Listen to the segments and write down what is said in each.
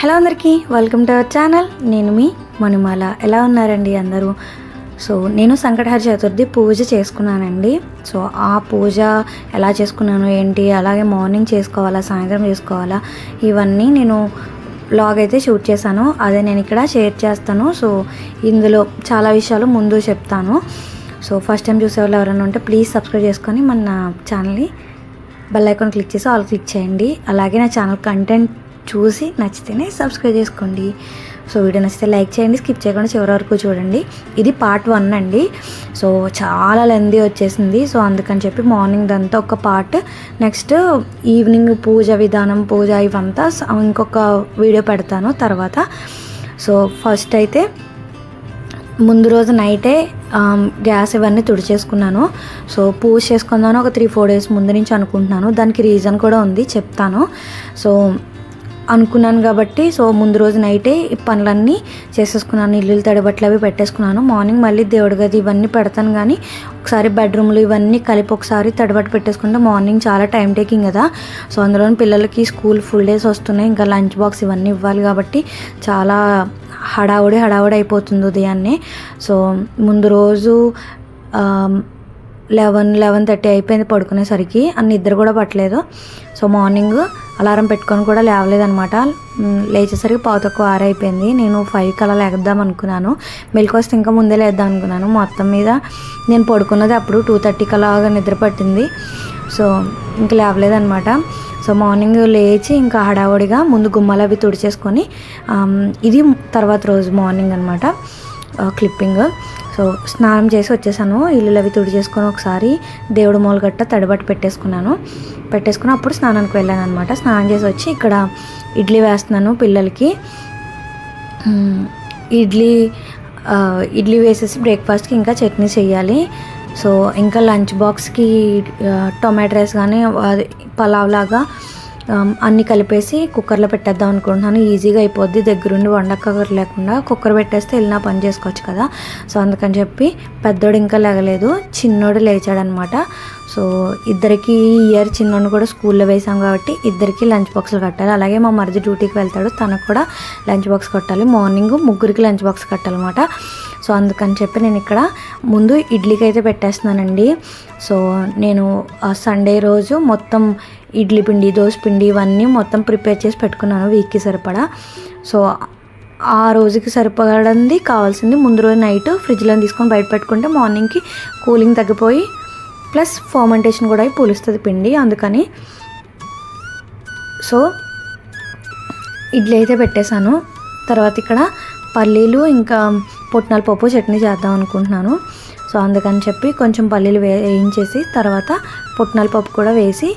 Hello అందరికీ welcome to our channel. నేను మీ మణిమాల. ఎలా ఉన్నారండి అందరూ? సో నేను సంకటహర చతుర్థి పూజ చేసుకున్నానండి. సో ఆ పూజ ఎలా చేసుకున్నాను ఏంటి? అలాగే మార్నింగ్ చేసుకోవాలా సాయంత్రం చేసుకోవాలా? ఇవన్నీ నేను బ్లాగ్ అయితే షూట్ చేశాను. అదే నేను ఇక్కడ షేర్ చేస్తాను. సో ఇందులో చాలా విషయాలు ముందు చెప్తాను. సో ఫస్ట్ టైం చూసే వాళ్ళు ఎవరైనా ఉంటే ప్లీజ్ సబ్స్క్రైబ్ చేసుకొని మన ఛానల్ని బెల్ ఐకాన్ క్లిక్ చేసి ఆల్ క్లిక్ చేయండి. అలాగే నా ఛానల్ కంటెంట్ చూసి నచ్చితేనే సబ్స్క్రైబ్ చేసుకోండి. సో వీడియో నచ్చితే లైక్ చేయండి. స్కిప్ చేయకుండా చివరి వరకు చూడండి. ఇది పార్ట్ వన్ అండి. సో చాలా లెందీ వచ్చేసింది. సో అందుకని చెప్పి మార్నింగ్ దంతా ఒక పార్ట్ నెక్స్ట్ ఈవినింగ్ పూజ విధానం పూజ ఇవంతా ఇంకొక వీడియో పెడతాను తర్వాత. సో ఫస్ట్ అయితే ముందు రోజు నైటే గ్యాస్ ఇవన్నీ తుడిచేసుకున్నాను. సో పూజ చేసుకుందాను ఒక త్రీ ఫోర్ డేస్ ముందు నుంచి అనుకుంటున్నాను. దానికి రీజన్ కూడా ఉంది చెప్తాను. సో అనుకున్నాను కాబట్టి సో ముందు రోజు నైటే ఈ పనులన్నీ చేసేసుకున్నాను. ఇల్లు తడబట్టలు అవి పెట్టేసుకున్నాను. మార్నింగ్ మళ్ళీ దేవుడి గది ఇవన్నీ పెడతాను కానీ ఒకసారి బెడ్రూమ్లు ఇవన్నీ కలిపి ఒకసారి తడబట్టు పెట్టేసుకుంటే మార్నింగ్ చాలా టైం టేకింగ్ కదా. సో అందులో పిల్లలకి స్కూల్ ఫుల్ డేస్ వస్తున్నాయి. ఇంకా లంచ్ బాక్స్ ఇవన్నీ ఇవ్వాలి కాబట్టి చాలా హడావుడి హడావుడి అయిపోతుంది ఉదయాన్నే. సో ముందు రోజు లెవెన్ లెవెన్ థర్టీ అయిపోయింది పడుకునేసరికి. అన్ని నిద్ర కూడా పట్టలేదు. సో మార్నింగ్ అలారం పెట్టుకొని కూడా లేవలేదనమాట లేచేసరికి పావు తక్కువ ఆరైపోయింది నేను ఫైవ్కి అలా లేద్దాం అనుకున్నాను. మిల్క్ వస్తే ఇంకా ముందే లేద్దాం అనుకున్నాను. మొత్తం మీద నేను పడుకున్నది అప్పుడు టూ థర్టీకి అలాగా నిద్ర పట్టింది. సో ఇంకా లేవలేదనమాట సో మార్నింగ్ లేచి ఇంకా హడావుడిగా ముందు గుమ్మలు అవి తుడిచేసుకొని ఇది తర్వాత రోజు మార్నింగ్ అనమాట క్లిప్పింగ్ సో స్నానం చేసి వచ్చేసాను. ఇల్లులు అవి తుడి చేసుకొని ఒకసారి దేవుడు మూల గట్ట తడిబట్టి పెట్టేసుకున్నాను. పెట్టేసుకుని అప్పుడు స్నానానికి వెళ్ళాను అనమాట స్నానం చేసి వచ్చి ఇక్కడ ఇడ్లీ వేస్తున్నాను పిల్లలకి. ఇడ్లీ ఇడ్లీ వేసేసి బ్రేక్ఫాస్ట్కి ఇంకా చట్నీ చేయాలి. సో ఇంకా లంచ్ బాక్స్కి టొమాటో రైస్ కానీ అది పలావ్ లాగా అన్నీ కలిపేసి కుక్కర్లో పెట్టేద్దాం అనుకుంటున్నాను. ఈజీగా అయిపోద్ది. దగ్గరుండి వండక్కర్ లేకుండా కుక్కర్ పెట్టేస్తే వెళ్ళినా పని చేసుకోవచ్చు కదా. సో అందుకని చెప్పి పెద్దోడు ఇంకా లేగలేదు. చిన్నోడు లేచాడనమాట. సో ఇద్దరికి ఈ ఇయర్ చిన్నోడిని కూడా స్కూల్లో వేసాం కాబట్టి ఇద్దరికి లంచ్ బాక్సులు కట్టాలి. అలాగే మా మరిది డ్యూటీకి వెళ్తాడు. తనకు కూడా లంచ్ బాక్స్ కట్టాలి. మార్నింగ్ ముగ్గురికి లంచ్ బాక్స్ కట్టాలన్నమాట. సో అందుకని చెప్పి నేను ఇక్కడ ముందు ఇడ్లీకి అయితే పెట్టేస్తున్నానండి. సో నేను సండే రోజు మొత్తం ఇడ్లీ పిండి దోశ పిండి ఇవన్నీ మొత్తం ప్రిపేర్ చేసి పెట్టుకున్నాను వీక్కి సరిపడా. సో ఆ రోజుకి సరిపడంది కావాల్సింది ముందు రోజు నైట్ ఫ్రిడ్జ్లో తీసుకొని బయట పెట్టుకుంటే మార్నింగ్కి కూలింగ్ తగ్గిపోయి ప్లస్ ఫర్మెంటేషన్ కూడా అయి పూలుస్తుంది పిండి అందుకని. సో ఇడ్లీ అయితే పెట్టేశాను. తర్వాత ఇక్కడ పల్లీలు ఇంకా పుట్నాల పప్పు చట్నీ చేద్దాం అనుకుంటున్నాను. సో అందుకని చెప్పి కొంచెం పల్లీలు వే వేయించేసి తర్వాత పుట్నాల పప్పు కూడా వేసి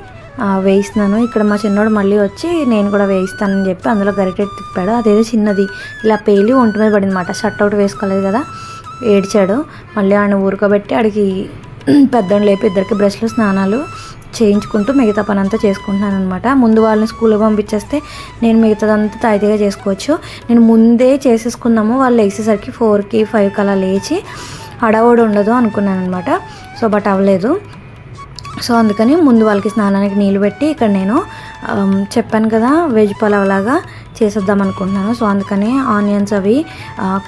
వేయిస్తున్నాను. ఇక్కడ మా చిన్నోడు మళ్ళీ వచ్చి నేను కూడా వేయిస్తానని చెప్పి అందులో గరిటె తిప్పాడు. అదేదో చిన్నది. ఇలా పేలి ఒంటి మీద పడిందనమాట షర్ట్ అవుట్ వేసుకోలేదు కదా. ఏడ్చాడు. మళ్ళీ ఆయన ఊరుకోబెట్టి ఆడికి పెద్దోళ్ళు లేపి ఇద్దరికి బ్రష్లు స్నానాలు చేయించుకుంటూ మిగతా పని అంతా చేసుకుంటున్నాను అనమాట ముందు వాళ్ళని స్కూల్కి పంపించేస్తే నేను మిగతాదంతా తాయితీగా చేసుకోవచ్చు. నేను ముందే చేసేసుకుందాము వాళ్ళు లేచేసరికి ఫోర్కి ఫైవ్కి అలా లేచి హడావుడి ఉండదు అనుకున్నాను అనమాట సో బట్ అవ్వలేదు. సో అందుకని ముందు వాళ్ళకి స్నానానికి నీళ్ళు పెట్టి ఇక్కడ నేను చెప్పాను కదా వెజ్ పలావ్ లాగా చేసేద్దాం అనుకుంటున్నాను. సో అందుకని ఆనియన్స్ అవి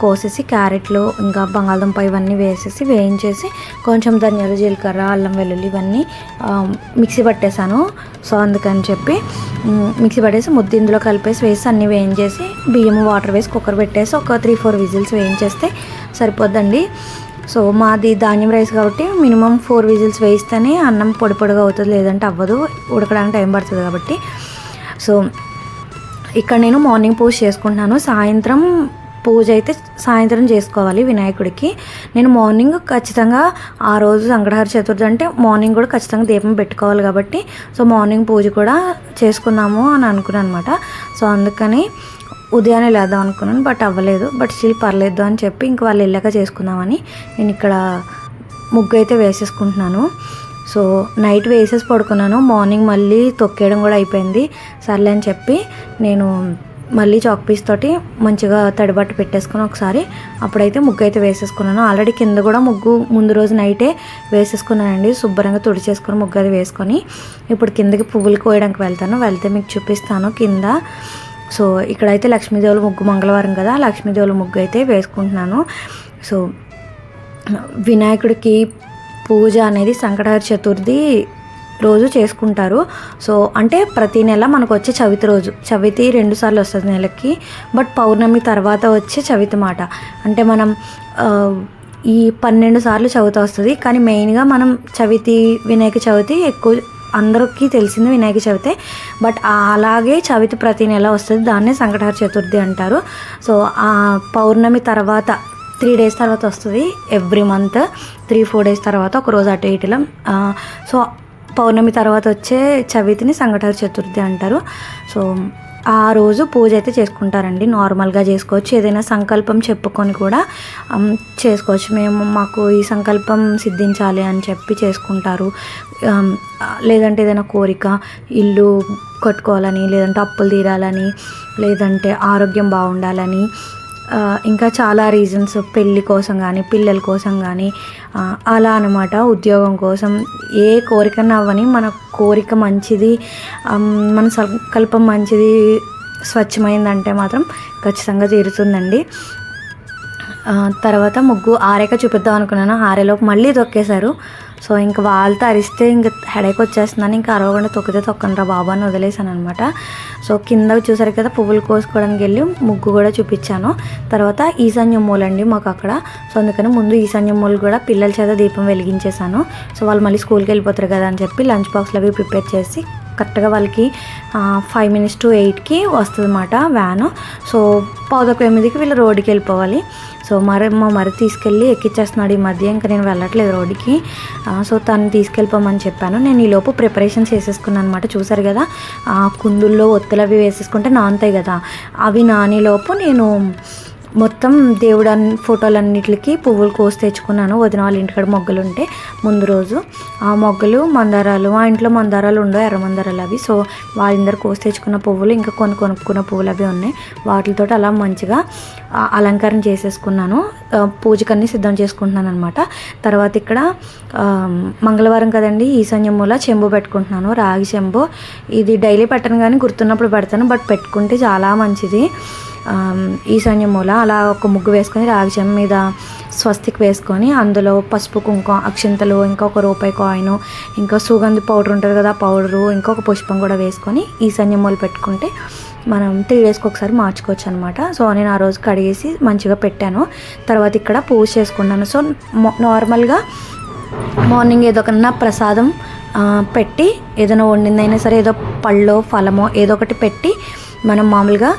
కోసేసి క్యారెట్లు ఇంకా బంగాళదుంప ఇవన్నీ వేసేసి వేయించేసి కొంచెం ధనియాలు జీలకర్ర అల్లం వెల్లుల్లి ఇవన్నీ మిక్సీ పట్టేశాను. సో అందుకని చెప్పి మిక్సీ పట్టేసి ముద్ద ఇందులో కలిపేసి వేసి అన్నీ వేయించేసి బియ్యం వాటర్ వేసి కుక్కర్ పెట్టేసి ఒక త్రీ ఫోర్ విజిల్స్ వేయించేస్తే సరిపోద్దండి. సో మాది ధాన్యం రైస్ కాబట్టి మినిమం ఫోర్ విజిల్స్ వేయిస్తేనే అన్నం పొడి పొడిగా అవుతుంది లేదంటే అవ్వదు. ఉడకడానికి టైం పడుతుంది కాబట్టి. సో ఇక్కడ నేను మార్నింగ్ పూజ చేసుకుంటున్నాను. సాయంత్రం పూజ అయితే సాయంత్రం చేసుకోవాలి వినాయకుడికి. నేను మార్నింగ్ ఖచ్చితంగా ఆ రోజు సంకటహర చతుర్థి అంటే మార్నింగ్ కూడా ఖచ్చితంగా దీపం పెట్టుకోవాలి కాబట్టి సో మార్నింగ్ పూజ కూడా చేసుకున్నాము అని అనుకున్నాను అనమాట సో అందుకని ఉదయాన్నే లేద్దాం అనుకున్నాను బట్ అవ్వలేదు. బట్ స్టిల్ పర్లేదు అని చెప్పి ఇంక వాళ్ళు వెళ్ళాక చేసుకుందామని నేను ఇక్కడ ముగ్గు అయితే వేసేసుకుంటున్నాను. సో నైట్ వేసేసి పడుకున్నాను. మార్నింగ్ మళ్ళీ తొక్కేయడం కూడా అయిపోయింది. సర్లే అని చెప్పి నేను మళ్ళీ చాక్ పీస్ తోటి మంచిగా తడిబట్ట పెట్టేసుకుని ఒకసారి అప్పుడైతే ముగ్గు అయితే వేసేసుకున్నాను. ఆల్రెడీ కింద కూడా ముగ్గు ముందు రోజు నైటే వేసేసుకున్నానండి. శుభ్రంగా తుడిచేసుకొని ముగ్గు అది వేసుకొని. ఇప్పుడు కిందకి పువ్వులు కోయడానికి వెళ్తాను. వెళ్తే మీకు చూపిస్తాను. కింద సో ఇక్కడైతే లక్ష్మీదేవుల ముగ్గు మంగళవారం కదా లక్ష్మీదేవుల ముగ్గు అయితే వేసుకుంటున్నాను. సో వినాయకుడికి పూజ అనేది సంకటహర చతుర్థి రోజు చేసుకుంటారు. సో అంటే ప్రతి నెల మనకు వచ్చే చవితి రోజు చవితి రెండు సార్లు వస్తుంది నెలకి బట్ పౌర్ణమి తర్వాత వచ్చే చవితి మాట. అంటే మనం ఈ పన్నెండు సార్లు చవితి వస్తుంది కానీ మెయిన్గా మనం చవితి వినాయక చవితి ఎక్కువ అందరికీ తెలిసింది వినాయక చవితే. బట్ అలాగే చవితి ప్రతి నెల వస్తుంది. దాన్నే సంకటహర చతుర్థి అంటారు. సో ఆ పౌర్ణమి తర్వాత త్రీ డేస్ తర్వాత వస్తుంది. Every month three four days తర్వాత ఒక రోజు అటు ఇటులో సో పౌర్ణమి తర్వాత వచ్చే చవితిని సంకటహర చతుర్థి అంటారు. సో ఆ రోజు పూజ అయితే చేసుకుంటారండి. నార్మల్గా చేసుకోవచ్చు. ఏదైనా సంకల్పం చెప్పుకొని కూడా చేసుకోవచ్చు. మేము మాకు ఈ సంకల్పం సిద్ధించాలి అని చెప్పి చేసుకుంటారు. లేదంటే ఏదైనా కోరిక ఇల్లు కట్టుకోవాలని లేదంటే అప్పులు తీరాలని లేదంటే ఆరోగ్యం బాగుండాలని ఇంకా చాలా రీజన్స్ పెళ్ళి కోసం కానీ పిల్లల కోసం కానీ అలా అనమాట ఉద్యోగం కోసం ఏ కోరికన్నా అవ్వని మన కోరిక మంచిది మన సంకల్పం మంచిది స్వచ్ఛమైందంటే మాత్రం ఖచ్చితంగా తీరుతుందండి. తర్వాత ముగ్గు ఆరేక చూపిద్దాం అనుకున్నాను. ఆరేలోపు మళ్ళీ తొక్కేశారు. సో ఇంకా వాళ్ళతో అరిస్తే ఇంక హెడేక్ వచ్చేస్తుందని ఇంకా అరవకుండా తొక్కితే తొక్కనరా బాబు అని వదిలేసాను అనమాట సో కింద చూసారు కదా పువ్వులు కోసుకోవడానికి వెళ్ళి ముగ్గు కూడా చూపించాను. తర్వాత ఈశాన్య మూలు అండి మాకు అక్కడ. సో అందుకని ముందు ఈశాన్య మూలు కూడా పిల్లల చేత దీపం వెలిగించేశాను. సో వాళ్ళు మళ్ళీ స్కూల్కి వెళ్ళిపోతారు కదా అని చెప్పి లంచ్ బాక్స్లు అవి ప్రిపేర్ చేసి కరెక్ట్గా వాళ్ళకి ఫైవ్ మినిట్స్ టు ఎయిట్కి వస్తుంది అన్నమాట వ్యాను. సో పౌదొక ఎనిమిదికి వీళ్ళు రోడ్డుకి వెళ్ళిపోవాలి. సో మరి మా మరి తీసుకెళ్ళి ఎక్కిచ్చేస్తున్నాడు ఈ మధ్య ఇంకా నేను వెళ్ళట్లేదు రోడ్డుకి. సో తను తీసుకెళ్ళిపోమని చెప్పాను. నేను ఈలోపు ప్రిపరేషన్ చేసేసుకున్నాను అనమాట చూసారు కదా ఆ కుందుల్లో ఒత్తులు అవి వేసేసుకుంటే నానుతాయి కదా. అవి నానేలోపు నేను మొత్తం దేవుడు ఫోటోలన్నిటికి పువ్వులు కోసి తెచ్చుకున్నాను. వదిన వాళ్ళ ఇంటికాడ మొగ్గలు ఉంటే ముందు రోజు. ఆ మొగ్గలు మందారాలు మా ఇంట్లో మందారాలు ఉండవు ఎర్ర మందారాలు అవి. సో వాళ్ళందరూ కోసి తెచ్చుకున్న పువ్వులు ఇంకా కొన్ని కొనుక్కున్న పువ్వులు అవి ఉన్నాయి. వాటితో అలా మంచిగా అలంకారం అలంకరణ చేసేసుకున్నాను. పూజకన్నీ సిద్ధం చేసుకుంటున్నాను అనమాట తర్వాత ఇక్కడ మంగళవారం కదండి ఈ మూల చెంబు పెట్టుకుంటున్నాను. రాగి చెంబు. ఇది డైలీ పెట్టను కానీ గుర్తున్నప్పుడు పెడతాను బట్ పెట్టుకుంటే చాలా మంచిది. ఈశాన్య మూల అలా ఒక ముగ్గు వేసుకొని రాగి మీద స్వస్తికి వేసుకొని అందులో పసుపు కుంకుమ అక్షింతలు ఇంకొక రూపాయి కాయిన్ ఇంకా సుగంధి పౌడర్ ఉంటుంది కదా పౌడరు ఇంకొక పుష్పం కూడా వేసుకొని ఈశాన్య మూల పెట్టుకుంటే మనం త్రీ డేస్కి ఒకసారి మార్చుకోవచ్చు అనమాట సో నేను ఆ రోజు కడిగేసి మంచిగా పెట్టాను. తర్వాత ఇక్కడ పూజ చేసుకున్నాను. సో నార్మల్గా మార్నింగ్ ఏదో ఒక ప్రసాదం పెట్టి ఏదైనా వండిందైనా సరే ఏదో పళ్ళో ఫలమో ఏదో ఒకటి పెట్టి మనం మామూలుగా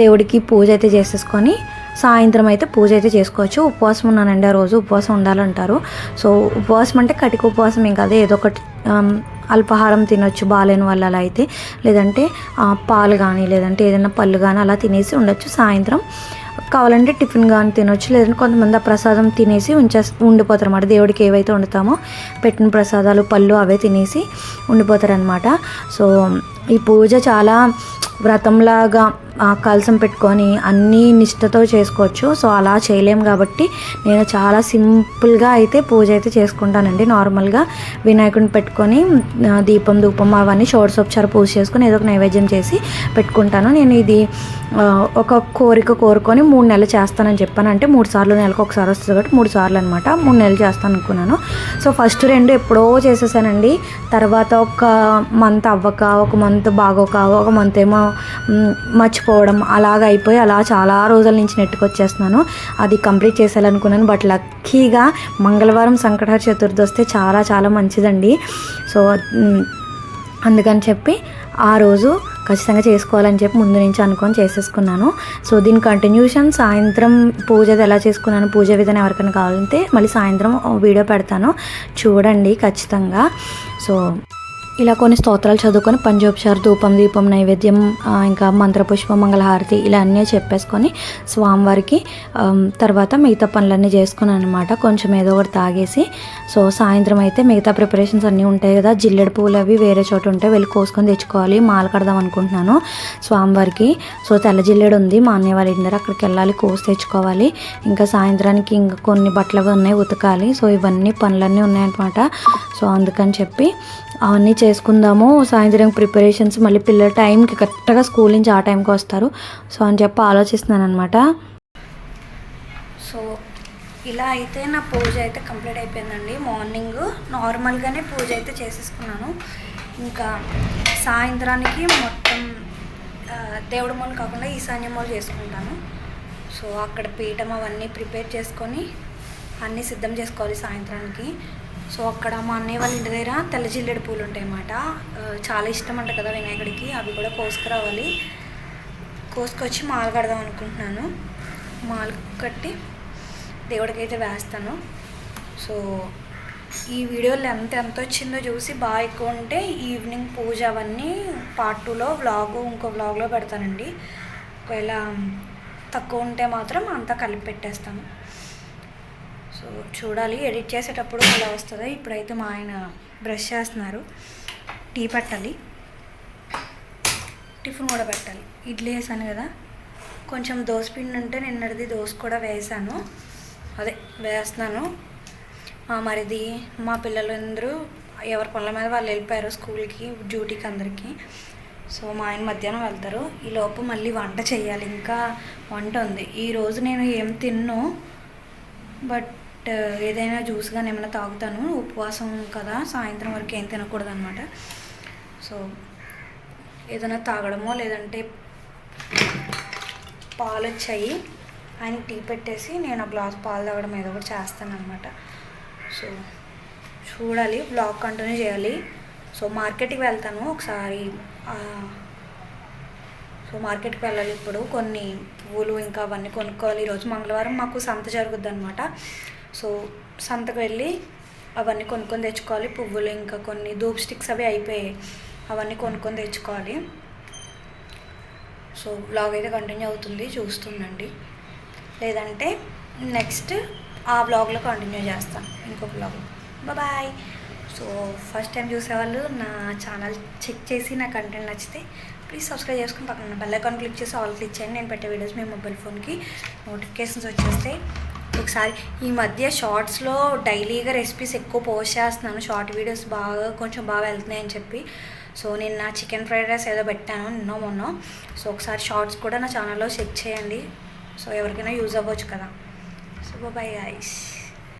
దేవుడికి పూజ అయితే చేసేసుకొని సాయంత్రం అయితే పూజ అయితే చేసుకోవచ్చు. ఉపవాసం ఉన్నానండి ఆ రోజు ఉపవాసం ఉండాలంటారు. సో ఉపవాసం అంటే కటిక ఉపవాసం ఏం కాదు. ఏదో ఒకటి అల్పాహారం తినొచ్చు బాగాలేని వాళ్ళు అలా అయితే. లేదంటే పాలు కానీ లేదంటే ఏదైనా పళ్ళు కానీ అలా తినేసి ఉండొచ్చు సాయంత్రం. కావాలంటే టిఫిన్ కానీ తినొచ్చు. లేదంటే కొంతమంది ఆ ప్రసాదం తినేసి ఉంచే ఉండిపోతారు అన్నమాట దేవుడికి ఏవైతే వండుతామో పెట్టిన ప్రసాదాలు పళ్ళు అవే తినేసి ఉండిపోతారు అనమాట సో ఈ పూజ చాలా వ్రతంలాగా కలసం పెట్టుకొని అన్నీ నిష్ఠతో చేసుకోవచ్చు. సో అలా చేయలేము కాబట్టి నేను చాలా సింపుల్గా అయితే పూజ అయితే చేసుకుంటానండి. నార్మల్గా వినాయకుడిని పెట్టుకొని దీపం ధూపం అవన్నీ షోడశోపచార పూజ చేసుకొని ఏదో ఒక నైవేద్యం చేసి పెట్టుకుంటాను. నేను ఇది ఒక కోరిక కోరుకొని మూడు నెలలు చేస్తానని చెప్పాను. అంటే మూడు సార్లు నెలకు ఒకసారి వస్తుంది కాబట్టి మూడు సార్లు అనమాట మూడు నెలలు చేస్తాను అనుకున్నాను. సో ఫస్ట్ రెండు ఎప్పుడో చేసేసానండి. తర్వాత ఒక మంత్ అవ్వక ఒక మంత్ బాగోక ఒక మంత్ ఏమో మర్చిపో పోవడం అలాగ అయిపోయి అలా చాలా రోజుల నుంచి నెట్టుకొచ్చేస్తున్నాను అది కంప్లీట్ చేసేయాలనుకున్నాను బట్ లక్కీగా మంగళవారం సంకటహర చతుర్థి వస్తే చాలా చాలా మంచిదండి. సో అందుకని చెప్పి ఆ రోజు ఖచ్చితంగా చేసుకోవాలని చెప్పి ముందు నుంచి అనుకొని చేసేసుకున్నాను. సో దీని కంటిన్యూషన్ సాయంత్రం పూజ అది ఎలా చేసుకున్నాను పూజ విధానం ఎవరికైనా కావాలంటే మళ్ళీ సాయంత్రం వీడియో పెడతాను. చూడండి ఖచ్చితంగా. సో ఇలా కొన్ని స్తోత్రాలు చదువుకొని పంచోపచార ధూపం దీపం నైవేద్యం ఇంకా మంత్రపుష్ప మంగళహారతి ఇలా అన్నీ చెప్పేసుకొని స్వామివారికి తర్వాత మిగతా పనులన్నీ చేసుకున్నాను అనమాట కొంచెం ఏదో ఒకటి తాగేసి సో సాయంత్రం అయితే మిగతా ప్రిపరేషన్స్ అన్నీ ఉంటాయి కదా. జిల్లెడు పూలు అవి వేరే చోట ఉంటాయి వెళ్ళి కోసుకొని తెచ్చుకోవాలి మాల కడదాం అనుకుంటున్నాను స్వామివారికి. సో తెల్ల జిల్లెడు ఉంది మా అన్నయ్య వాళ్ళ ఇంటి అక్కడికి వెళ్ళాలి కోసి తెచ్చుకోవాలి. ఇంకా సాయంత్రానికి ఇంకా కొన్ని బట్టలు అవి ఉన్నాయి ఉతకాలి. సో ఇవన్నీ పనులన్నీ ఉన్నాయన్నమాట. సో అందుకని చెప్పి అవన్నీ చేసుకుందాము. సాయంత్రం ప్రిపరేషన్స్ మళ్ళీ పిల్లల టైంకి కరెక్ట్గా స్కూల్ నుంచి ఆ టైంకి వస్తారు. సో అని చెప్పి ఆలోచిస్తున్నాను అనమాట సో ఇలా అయితే నా పూజ అయితే కంప్లీట్ అయిపోయిందండి. మార్నింగ్ నార్మల్గానే పూజ అయితే చేసేసుకున్నాను. ఇంకా సాయంత్రానికి మొత్తం దేవుడు దేవుడి మూలు కాకుండా ఈశాన్య మూలు చేసుకుంటాను. సో అక్కడ పీఠం అవన్నీ ప్రిపేర్ చేసుకొని అన్నీ సిద్ధం చేసుకోవాలి సాయంత్రానికి. సో అక్కడ మా అన్నయ్య వాళ్ళ ఇంటి దగ్గర తెల్ల జిల్లెడు పూలు ఉంటాయి అన్నమాట చాలా ఇష్టం అంట కదా వినాయకుడికి. అవి కూడా కోసుకురావాలి. కోసుకొచ్చి మాలు కడదాం అనుకుంటున్నాను. మాల కట్టి దేవుడికి అయితే వేస్తాను. సో ఈ వీడియో లెంత్ ఎంత వచ్చిందో చూసి బాగా ఎక్కువ ఉంటే ఈవినింగ్ పూజ అవన్నీ పార్ట్ టూలో వ్లాగు ఇంకో వ్లాగ్లో పెడతానండి. ఒకవేళ తక్కువ ఉంటే మాత్రం అంతా కలిపి పెట్టేస్తాను. సో చూడాలి. ఎడిట్ చేసేటప్పుడు అలా వస్తుంది. ఇప్పుడైతే మా ఆయన బ్రష్ చేస్తున్నారు. టీ పెట్టాలి. టిఫిన్ కూడా పెట్టాలి. ఇడ్లీ వేసాను కదా. కొంచెం దోశ పిండి ఉంటే నిన్నటిది దోశ కూడా వేసాను. అదే వేస్తున్నాను. మా మరిది మా పిల్లలు అందరూ ఎవరి పనుల మీద వాళ్ళు వెళ్ళిపోయారు స్కూల్కి డ్యూటీకి అందరికీ. సో మా ఆయన మధ్యాహ్నం వెళ్తారు. ఈ మళ్ళీ వంట చేయాలి. ఇంకా వంట ఉంది. ఈరోజు నేను ఏం తిన్ను బట్ ఏదైనా జ్యూస్ కానీ ఏమైనా తాగుతాను. ఉపవాసం కదా సాయంత్రం వరకు ఏం తినకూడదు అనమాట సో ఏదైనా తాగడమో లేదంటే పాలు వచ్చాయి ఆయన టీ పెట్టేసి నేను ఆ గ్లాస్ పాలు తాగడం ఏదో ఒకటి చేస్తాను అనమాట సో చూడాలి బ్లాగ్ కంటిన్యూ చేయాలి. సో మార్కెట్కి వెళ్తాను ఒకసారి. సో మార్కెట్కి వెళ్ళాలి ఇప్పుడు. కొన్ని పువ్వులు ఇంకా అవన్నీ కొనుక్కోవాలి. ఈరోజు మంగళవారం మాకు సంత జరుగుద్ది అనమాట సో సంతకు వెళ్ళి అవన్నీ కొనుక్కొని తెచ్చుకోవాలి. పువ్వులు ఇంకా కొన్ని ధూప్ స్టిక్స్ అవి అయిపోయాయి. అవన్నీ కొనుక్కొని తెచ్చుకోవాలి. సో బ్లాగ్ అయితే కంటిన్యూ అవుతుంది. చూస్తుండండి. లేదంటే నెక్స్ట్ ఆ బ్లాగ్లో కంటిన్యూ చేస్తాను. ఇంకో blog bye so first time చూసేవాళ్ళు నా ఛానల్ చెక్ చేసి నా కంటెంట్ నచ్చితే ప్లీజ్ సబ్స్క్రైబ్ చేసుకుని పక్కన బెల్ ఐకాన్ క్లిక్ చేసి ఆల్ క్లిక్ చేయండి. నేను పెట్టే వీడియోస్ మీ మొబైల్ ఫోన్కి నోటిఫికేషన్స్ వచ్చేస్తాయి. ఒకసారి ఈ మధ్య షార్ట్స్లో డైలీగా రెసిపీస్ ఎక్కువ పోస్ట్ చేస్తున్నాను. షార్ట్ వీడియోస్ బాగా కొంచెం బాగా వెళ్తున్నాయి అని చెప్పి. సో నేను నా చికెన్ ఫ్రైడ్ రైస్ ఏదో పెట్టాను నిన్న మొన్న. సో ఒకసారి షార్ట్స్ కూడా నా ఛానల్లో చెక్ చేయండి. సో ఎవరికైనా యూజ్ అవ్వచ్చు కదా. So bye guys